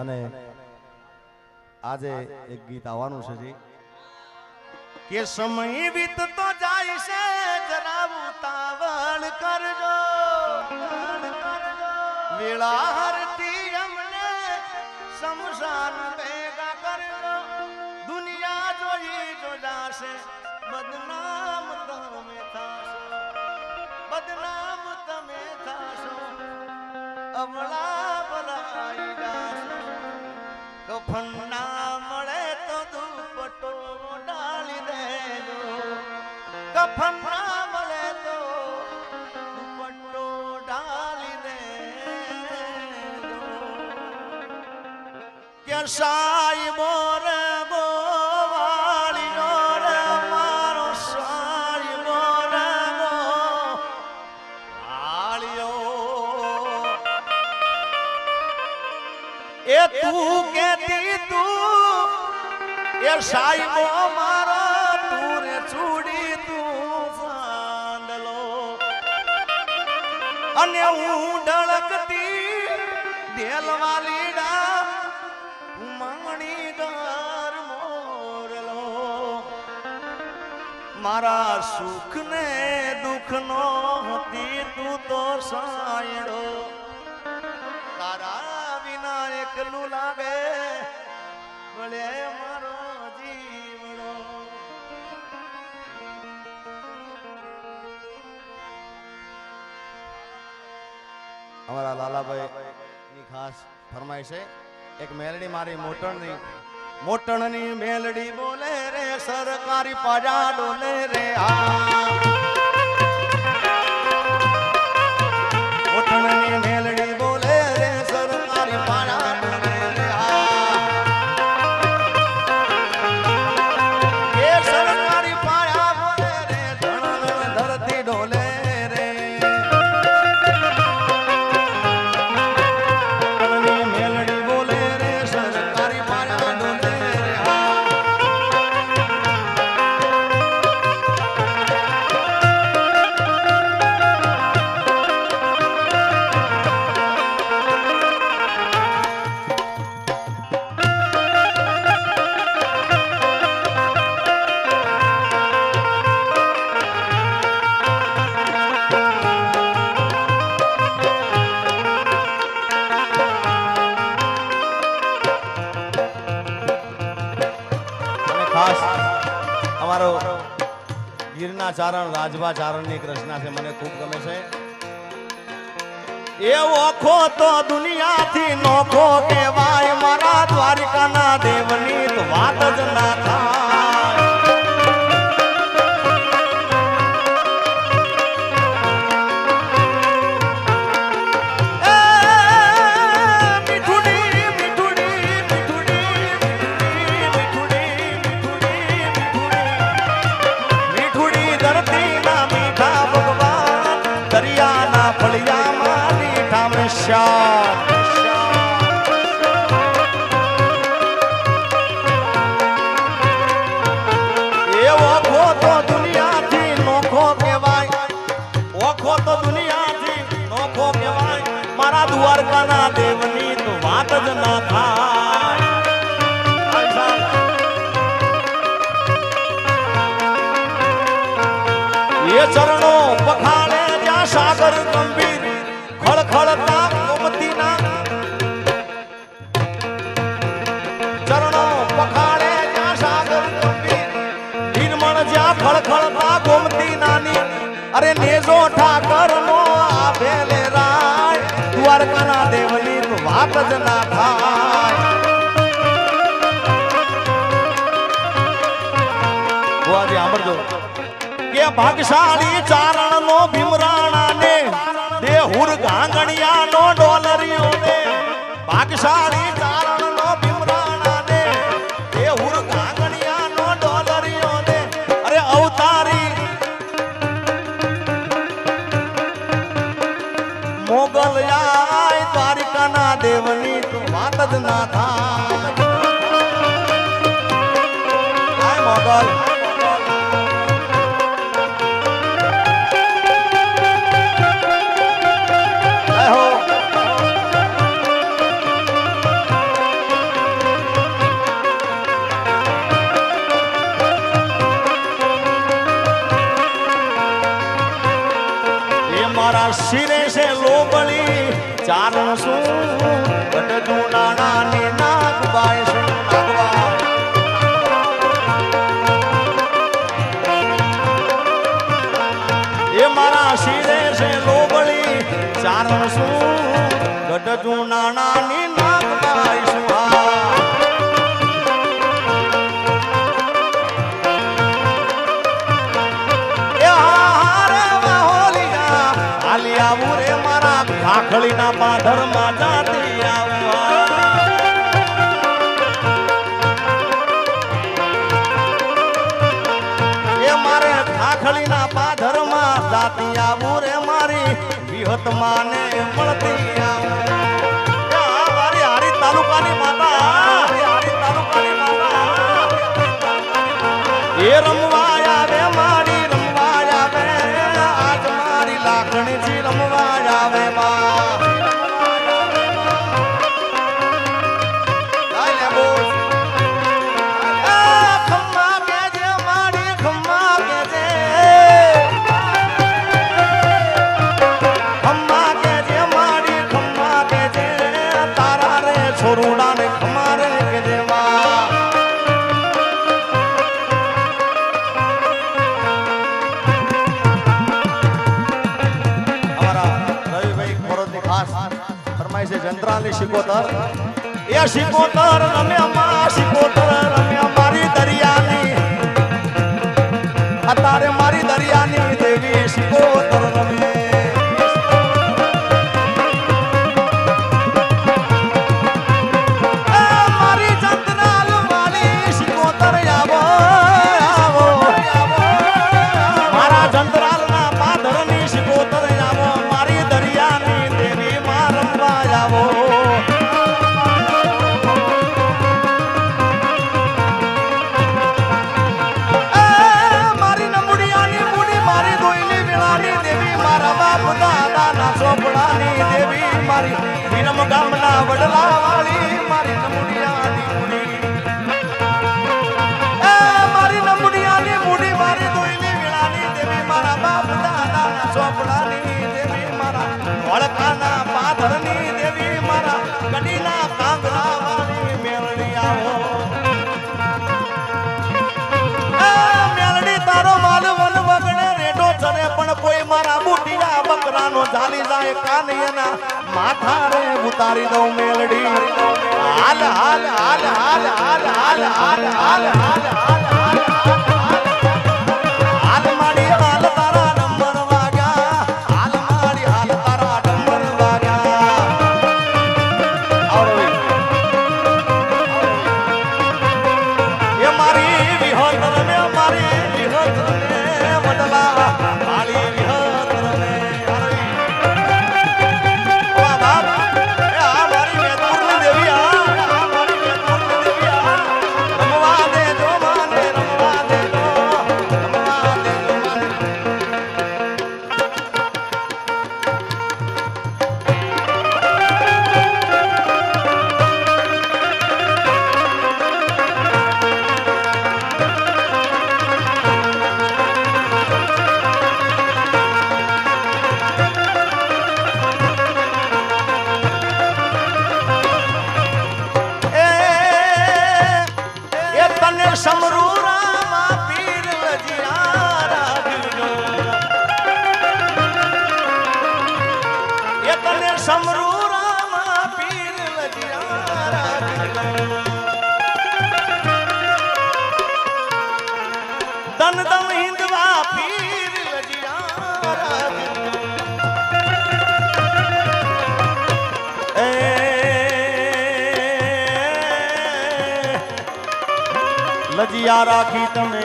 અને આજે એક ગીત આવવાનું છે જી. કે સમય વીતતો જાય છે જરા ઉતાવળ કરજો વેળા હરતી અમને સમસાન ભેગા કરજો. દુનિયા જોઈ જો જાશે, બદનામ તમે થાશો, બદનામ તમે થાશો. અમળા ભલાઈ જાશો ના મળે તો દુપટ્ટો ડાળી દેજો કે રે, મારો એ તું કેતી તું, એ સાઈબો મારો તું રે છોડી અને હું ઢળકતી દેલવાલીડા ઉમંગણી ગર મોરલો. મારા સુખ ને દુઃખ નો હતી તું તો સાયડો. અમારા લાલાભાઈ ની ખાસ ફરમાય છે. એક મેલડી મારી મોટણની મોટણની મેલડી બોલે રે, સરકારી પાજા રે, આ ખાસ અમારો ગીરના ચારણ, રાજભા ચારણની એક રચના છે, મને ખૂબ ગમે છે. એવો ખો તો દુનિયાથી નોખો કહેવાય, મારા દ્વારિકાના દેવની વાત જ ના થાય. મીઠા મસ્યા એ તો દુનિયાથી નોખો કહેવાય. ઓખો તો દુનિયાથી નોખો કહેવાય. મારા દ્વારકાના દેવની તો વાત જ ના કે ભાગશાળી ચારણ નો ભીમરાણા ને દેહુર ગાંગણિયા નો ડોલરિયો ને ભાગશાળી ચારણ નો ભીમરાણા ને ગાંગણિયા નો અરે અવતારી. મોગલ ચારણ શું ઘટતું નાણા ને નાગબાય એ મારા શિરે છે લોબળી, ચારણ શું ઘટતું નાણા ને નાગબાય શું આવું રાખડીના પાથરમાં જાતી આવવા. રાખડીના પાથરમાં જાતી આવું રે મારી. વિહત માને મળતી શિકોતર? એ શિકોતર રમે અમારા શિકોતર, રમે અમારી દરિયાની. અત્યારે મારી દરિયાની દેવી શિકોતર રમે. કાન એના માથા રે ઉતારી દઉં મેલડી હાલ હાલ હાલ હાલ હાલ હાલ હાલ હાલ હાલ હાલ સમરૂ રામા પીર લજિયા રાખજો એ તને સમરૂ રામા પીર લજિયા હજી આ રાખી તમે